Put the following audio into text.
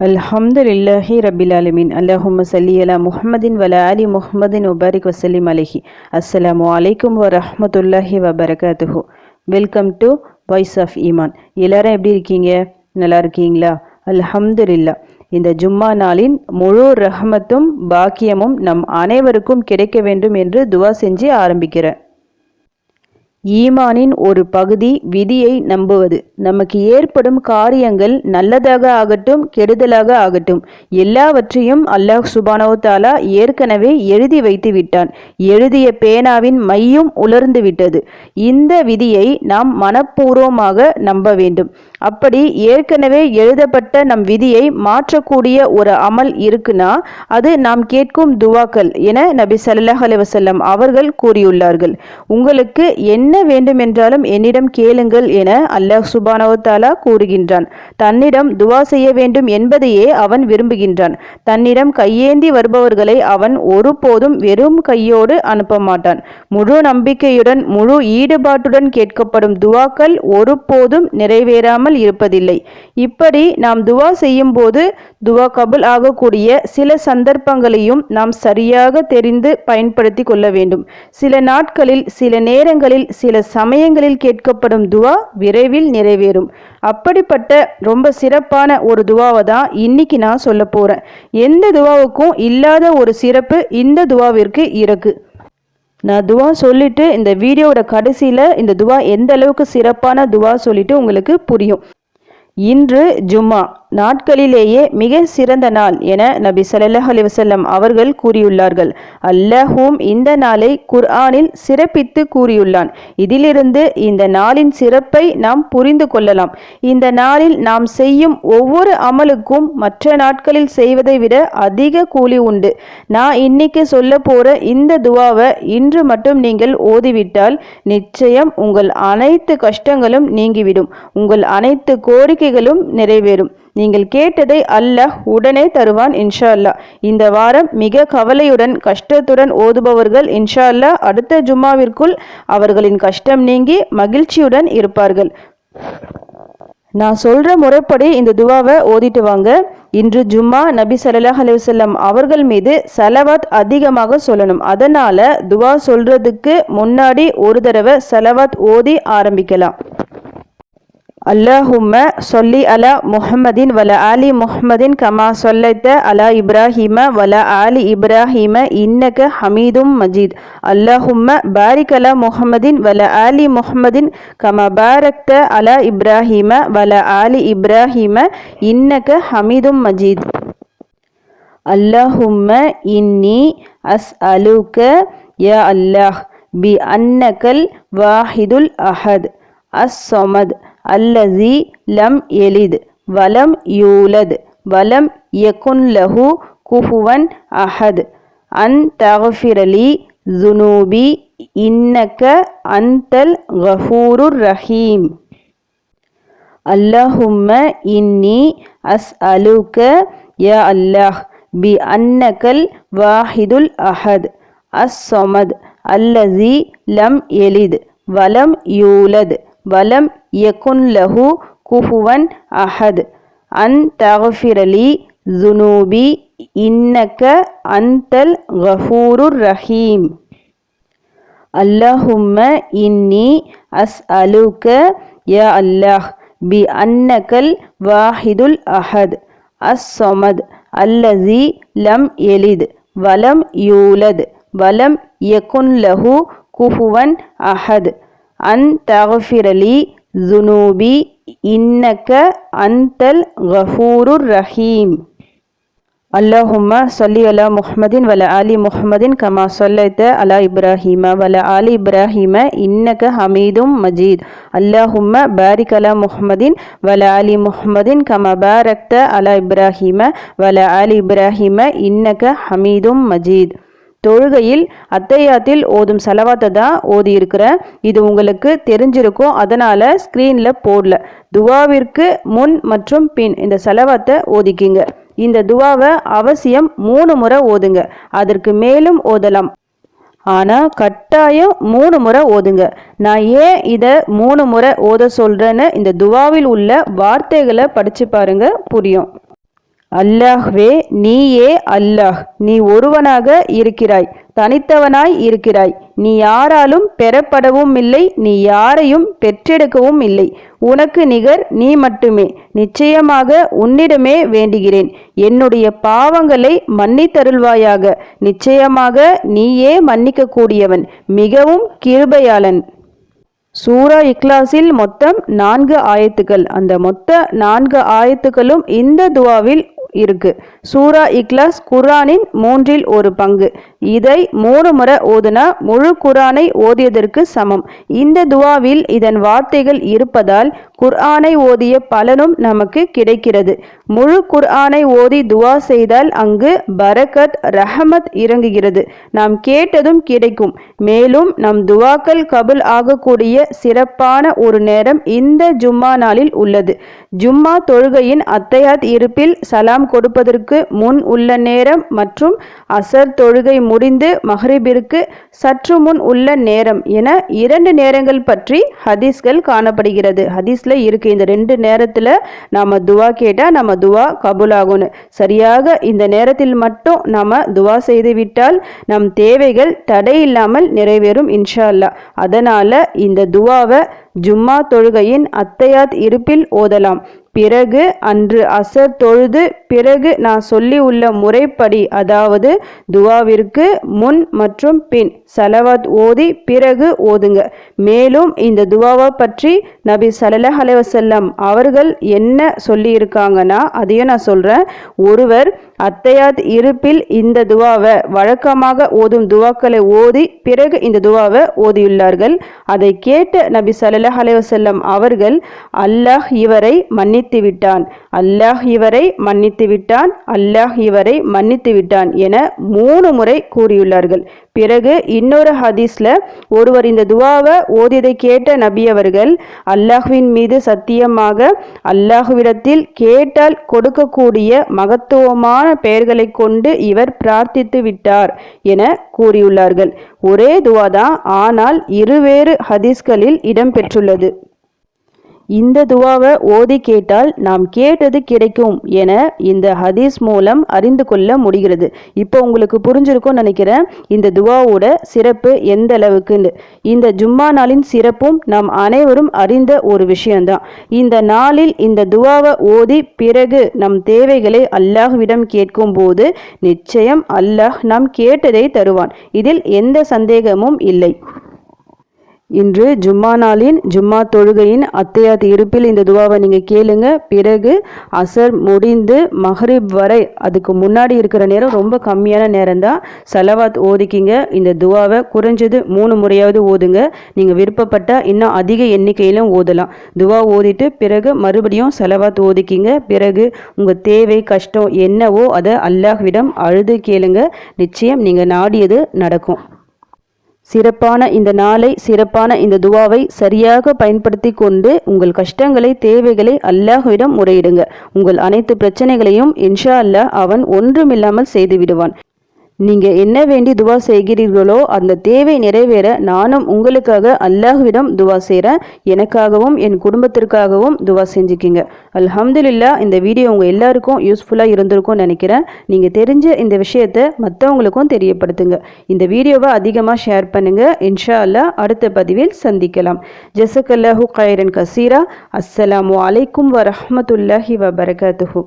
அல்ஹம்துலில்லாஹி ரபில் அலமின் அல்லாஹும் சல்லி அலா முஹமதின் வல அலி முஹம்மதின் உபாரிக் வசலிம் அலஹி. அஸ்ஸலாமு அலைக்கும் வரமத்துல்லாஹி வபரகாத்துஹு. வெல்கம் டு வாய்ஸ் ஆஃப் ஈமான். எல்லாரும் எப்படி இருக்கீங்க? நல்லா இருக்கீங்களா? அல்ஹம்துலில்லா. இந்த ஜும்மா நாளின் முழு ரஹமத்தும் பாக்கியமும் நம் அனைவருக்கும் கிடைக்க வேண்டும் என்று துவா செஞ்சு ஆரம்பிக்கிறேன். ஈமானின் ஒரு பகுதி விதியை நம்புவது. நமக்கு ஏற்படும் காரியங்கள் நல்லதாக ஆகட்டும் கெடுதலாக ஆகட்டும். எல்லாவற்றையும் அல்லாஹ் சுபானோ தாலா ஏற்கனவே எழுதி வைத்து விட்டான். எழுதிய பேனாவின் மையும் உலர்ந்து விட்டது. இந்த விதியை நாம் மனப்பூர்வமாக நம்ப வேண்டும். அப்படி ஏற்கனவே எழுதப்பட்ட நம் விதியை மாற்றக்கூடிய ஒரு அமல் இருக்குன்னா அது நாம் கேட்கும் துவாக்கள் என நபி சல்லாஹ் அலுவலம் அவர்கள் கூறியுள்ளார்கள். உங்களுக்கு என்ன வேண்டுமென்றாலும் என்னிடம் கேளுங்கள் என அல்லாஹ் சுபானவத்தாலா கூறுகின்றான். தன்னிடம் துவா செய்ய வேண்டும் என்பதையே அவன் விரும்புகின்றான். தன்னிடம் கையேந்தி வருபவர்களை அவன் ஒருபோதும் வெறும் கையோடு அனுப்ப மாட்டான் முழு நம்பிக்கையுடன் முழு ஈடுபாட்டுடன் கேட்கப்படும் துவாக்கள் ஒருபோதும் நிறைவேறாமல் இருப்பதில்லை. இப்படி நாம் துவா செய்யும் போது துவா கபுல் ஆகக்கூடிய சில சந்தர்ப்பங்களையும் நாம் சரியாக தெரிந்து பயன்படுத்தி கொள்ள வேண்டும். சில நாட்களில் சில நேரங்களில் சில சமயங்களில் கேட்கப்படும் துவா விரைவில் நிறைவேறும். அப்படிப்பட்ட ரொம்ப சிறப்பான ஒரு துவாவை தான் இன்னைக்கு நான் சொல்ல போகிறேன் எந்த துவாவுக்கும் இல்லாத ஒரு சிறப்பு இந்த துவாவிற்கு இருக்கு. நான் துவா சொல்லிட்டு இந்த வீடியோவோட கடைசியில் இந்த துவா எந்த அளவுக்கு சிறப்பான துவா சொல்லிட்டு உங்களுக்கு புரியும். இன்று ஜும்மா. நாட்களிலேயே மிக சிறந்த நாள் என நபி சல்லாஹ் அலிவசல்லம் அவர்கள் கூறியுள்ளார்கள். அல்லாஹூம் இந்த நாளை குர்ஆனில் சிறப்பித்து கூறியுள்ளான். இதிலிருந்து இந்த நாளின் சிறப்பை நாம் புரிந்து கொள்ளலாம். இந்த நாளில் நாம் செய்யும் ஒவ்வொரு அமலுக்கும் மற்ற நாட்களில் செய்வதை விட அதிக கூலி உண்டு. நான் இன்னைக்கு சொல்ல போற இந்த துவாவை இன்று மட்டும் நீங்கள் ஓதிவிட்டால் நிச்சயம் உங்கள் அனைத்து கஷ்டங்களும் நீங்கிவிடும். உங்கள் அனைத்து கோரிக்கைகளும் நிறைவேறும். நீங்கள் கேட்டதை அல்லாஹ் உடனே தருவான் இன்ஷா அல்லா இந்த வாரம் மிக கவலையுடன் கஷ்டத்துடன் ஓதுபவர்கள் இன்ஷா அல்லா அடுத்த ஜும்மாவிற்குள் அவர்களின் கஷ்டம் நீங்கி மகிழ்ச்சியுடன் இருப்பார்கள். நான் சொல்கிற முறைப்படி இந்த துவாவை ஓதிட்டு வாங்க. இன்று ஜும்மா நபி சல்லாஹ் அலுவலம் அவர்கள் மீது செலவாத் அதிகமாக சொல்லணும். அதனால் துவா சொல்கிறதுக்கு முன்னாடி ஒரு தடவை செலவாத் ஓதி ஆரம்பிக்கலாம். அல்லாஹும்ம சொல்லி அலா முஹம்மதின் வல ஆலி முஹம்மதின் கமா சொல்லைத்த அலா இப்ராஹிம வல ஆலி இப்ராஹிம இன்னக ஹமீதும் மஜீத் அல்லாஹும்ம பாரிக் அலா முஹம்மதின் வல ஆலி முஹம்மதின் கமா பாரக்த அலா இப்ராஹிம வல ஆலி இப்ராஹிம இன்னக ஹமீதும் மஜீத் அல்லாஹும்ம இன்னி அஸ் அலுக்க யா அல்லாஹ் பி அன்னகல் வாஹிதுல் அல்லசி லம் எலித் வலம் யூலத். வலம் யகுன் லஹு குஹுவன் அஹத். அன் தகஃபிரலி ஜுனூபி இன்னக்க அந்தல் கஃபூருர் ரஹீம். அல்லாஹும்ம இன்னி அஸ் அலுக்க யா அல்லாஹ். பி அன்னகல் வாஹிதுல் அஹத். அஸ் சொமத் அல்லசி லம் எலித் வலம் யூலத். வலம் யகுன் லஹு குஹுவன் அஹத். அன் தகஃபிரலி ஜுனூபி இன்னக்க அந்தல் கஃபூருர் ரஹீம். அல்லாஹும்ம இன்னி அஸ் அலுக்க ய அல்லாஹ். பி அன்னகல் வாஹிதுல் அஹத். அஸ் சொமத். அல்லதி லம் எலித். வலம் யூலத். வலம் யகுன் லஹு குஹுவன் அஹத். அன் தகஃபிரலி ஜுனூபி இன்னக்க அந்தல் கஃபூருர் ரஹீம் அல்லாஹும்ம சொல்லி அலா முஹம்மதின் வல ஆலி முஹம்மதின் கமா சொல்லைத்த அலா இப்ராஹிம வல ஆலி இப்ராஹிம இன்னக ஹமீதும் மஜீத் அல்லாஹும்ம பாரிக் அலா முஹம்மதின் வல ஆலி முஹம்மதின் கமா பாரக்த அலா இப்ராஹிம வல ஆலி இப்ராஹிம இன்னக ஹமீதும் மஜீத் தொழுகையில் அத்தையாத்தில் ஓதும் செலவாத்தை தான் ஓதி இருக்கிறேன் இது உங்களுக்கு தெரிஞ்சிருக்கும். அதனால் ஸ்க்ரீனில் போடல. துவாவிற்கு முன் மற்றும் பின் இந்த செலவாத்தை ஓதிக்கிங்க. இந்த துவாவை அவசியம் மூணு முறை ஓதுங்க. அதற்கு மேலும் ஓதலாம். ஆனால் கட்டாயம் மூணு முறை ஓதுங்க. நான் ஏன் இதை மூணு முறை ஓத சொல்கிறேன்னு இந்த துவாவில் உள்ள வார்த்தைகளை படித்து பாருங்க. புரியும். அல்லாஹ்வே நீயே அல்லாஹ். நீ ஒருவனாக இருக்கிறாய் தனித்தவனாய் இருக்கிறாய். நீ யாராலும் பெறப்படவும் இல்லை நீ யாரையும் பெற்றெடுக்கவும் இல்லை. உனக்கு நிகர் நீ மட்டுமே. நிச்சயமாக உன்னிடமே வேண்டுகிறேன். என்னுடைய பாவங்களை மன்னித்தருள்வாயாக. நிச்சயமாக நீயே மன்னிக்கக்கூடியவன் மிகவும் கிருபையாளன். சூரா இக்லாஸில் மொத்தம் நான்கு ஆயத்துக்கள். அந்த மொத்த நான்கு ஆயத்துக்களும் இந்த துவாவில் இருக்கு. சூரா இக்லாஸ் குரானின் மூன்றில் ஒரு பங்கு. இதை மூணு முறை ஓதுனா முழு குரானை ஓதியதற்கு சமம். இந்த துவாவில் இதன் வார்த்தைகள் இருப்பதால் குர்ஆனை ஓதிய பலனும் நமக்கு கிடைக்கிறது. முழு குர்ஆனை ஓதி துவா செய்தால் அங்கு பரக்கத் ரஹமத் இறங்குகிறது. நாம் கேட்டதும் கிடைக்கும். மேலும் நம் துவாக்கள் கபுல் ஆகக்கூடிய சிறப்பான ஒரு நேரம் இந்த ஜும்மா நாளில் உள்ளது. ஜும்மா தொழுகையின் அத்தையாத் இருப்பில் சலாம் கொடுப்பதற்கு முன் உள்ள நேரம் மற்றும் அசர் தொழுகை முடிந்து மஹ்ரிபிற்கு சற்று முன் உள்ள நேரம் என இரண்டு நேரங்கள் பற்றி ஹதீஸ்கள் காணப்படுகிறது. ஹதீஸில் இருக்கு. இந்த ரெண்டு நேரத்தில் நாம துவா கேட்டால் நம்ம துவா கபுலாகும்னு சரியாக இந்த நேரத்தில் மட்டும் நாம துவா செய்துவிட்டால் நம் தேவைகள் தடை இல்லாமல் நிறைவேறும் இன்ஷா அல்லா அதனால இந்த துவாவை ஜும்மா தொழுகையின் அத்தையாத் இருப்பில் ஓதலாம். பிறகு அன்று அசர் தொழுது பிறகு நான் சொல்லி உள்ள முறைப்படி அதாவது துவாவிற்கு முன் மற்றும் பின் சலவாத் ஓதி பிறகு ஓதுங்க. மேலும் இந்த துவாவை பற்றி நபி சலலஹ் அலைவசல்லம் அவர்கள் என்ன சொல்லியிருக்காங்கன்னா அதையும் நான் சொல்கிறேன் ஒருவர் அத்தையாத் இருப்பில் இந்த துவாவை வழக்கமாக ஓதும் துவாக்களை ஓதி பிறகு இந்த துவாவை ஓதியுள்ளார்கள். அதை கேட்ட நபி சல்லாஹ் அலைவசல்லம் அவர்கள் அல்லாஹ் இவரை மன்னித்து விட்டான் அல்லாஹ் இவரை மன்னித்து விட்டான் அல்லாஹ் இவரை மன்னித்து விட்டான் என மூணு முறை கூறியுள்ளார்கள். பிறகு இன்னொரு ஹதீஸ்ல ஒருவர் இந்த துவாவை ஓதியதை கேட்ட நபி அவர்கள் அல்லாஹுவின் மீது சத்தியமாக அல்லாஹுவிடத்தில் கேட்டால் கொடுக்கக்கூடிய மகத்துவமான பெயர்களை கொண்டு இவர் பிரார்த்தித்து விட்டார் என கூறியுள்ளார்கள். ஒரே துவாதான் ஆனால் இருவேறு ஹதீஸ்களில் இடம்பெற்றுள்ளது இந்த துவாவை ஓதி கேட்டால் நாம் கேட்டது கிடைக்கும் என இந்த ஹதீஸ் மூலம் அறிந்து கொள்ள முடிகிறது. இப்போ உங்களுக்கு புரிஞ்சிருக்கும் நினைக்கிறேன். இந்த துவாவோட சிறப்பு எந்த அளவுக்குன்னு. இந்த ஜும்மா நாளின் சிறப்பும் நாம் அனைவரும் அறிந்த ஒரு விஷயம்தான். இந்த நாளில் இந்த துவாவை ஓதி பிறகு நம் தேவைகளை அல்லாஹ்விடம் கேட்கும் போது நிச்சயம் அல்லாஹ் நாம் கேட்டதை தருவான். இதில் எந்த சந்தேகமும் இல்லை. இன்று ஜும்மா நாளின் ஜும்மா தொழுகையின் அத்தையாத் இருப்பில் இந்த துவாவை நீங்கள் கேளுங்க. பிறகு அசர் முடிந்து மஹரிப் வரை அதுக்கு முன்னாடி இருக்கிற நேரம் ரொம்ப கம்மியான நேரம் தான் சலவாத் ஓதிக்கிங்க. இந்த துவாவை குறைஞ்சது மூணு முறையாவது ஓதுங்க. நீங்கள் விருப்பப்பட்டால் இன்னும் அதிக எண்ணிக்கையிலும் ஓதலாம். துவா ஓதிட்டு பிறகு மறுபடியும் செலவாத் ஓதிக்கிங்க. பிறகு உங்கள் தேவை கஷ்டம் என்னவோ அதை அல்லாஹ்விடம் அழுது கேளுங்க. நிச்சயம் நீங்கள் நாடியது நடக்கும். சிறப்பான இந்த நாளை சிறப்பான இந்த துவாவை சரியாக பயன்படுத்தி கொண்டு உங்கள் கஷ்டங்களை தேவைகளை அல்லாஹுவிடம் முறையிடுங்க. உங்கள் அனைத்து பிரச்சனைகளையும் இன்ஷா அல்லாஹ் அவன் ஒன்றுமில்லாமல் செய்து விடுவான். நீங்கள் என்ன வேண்டி துவா செய்கிறீர்களோ அந்த தேவை நிறைவேற நானும் உங்களுக்காக அல்லாஹ்விடம் துவா செய்கிறேன் எனக்காகவும் என் குடும்பத்திற்காகவும் துவா செஞ்சுக்கிங்க. அல்ஹம்துலில்லா இந்த வீடியோ உங்கள் எல்லாருக்கும் யூஸ்ஃபுல்லாக இருந்திருக்கும்னு நினைக்கிறேன். நீங்கள் தெரிஞ்ச இந்த விஷயத்தை மற்றவங்களுக்கும் தெரியப்படுத்துங்க. இந்த வீடியோவை அதிகமாக ஷேர் பண்ணுங்கள் இன்ஷா அல்லா அடுத்த பதிவில் சந்திக்கலாம். ஜசக் அல்லாஹூ கைரன் கசீரா. அஸ்ஸலாமு அலைக்கும் வரமத்துல்லாஹி வபரகாத்துஹூ.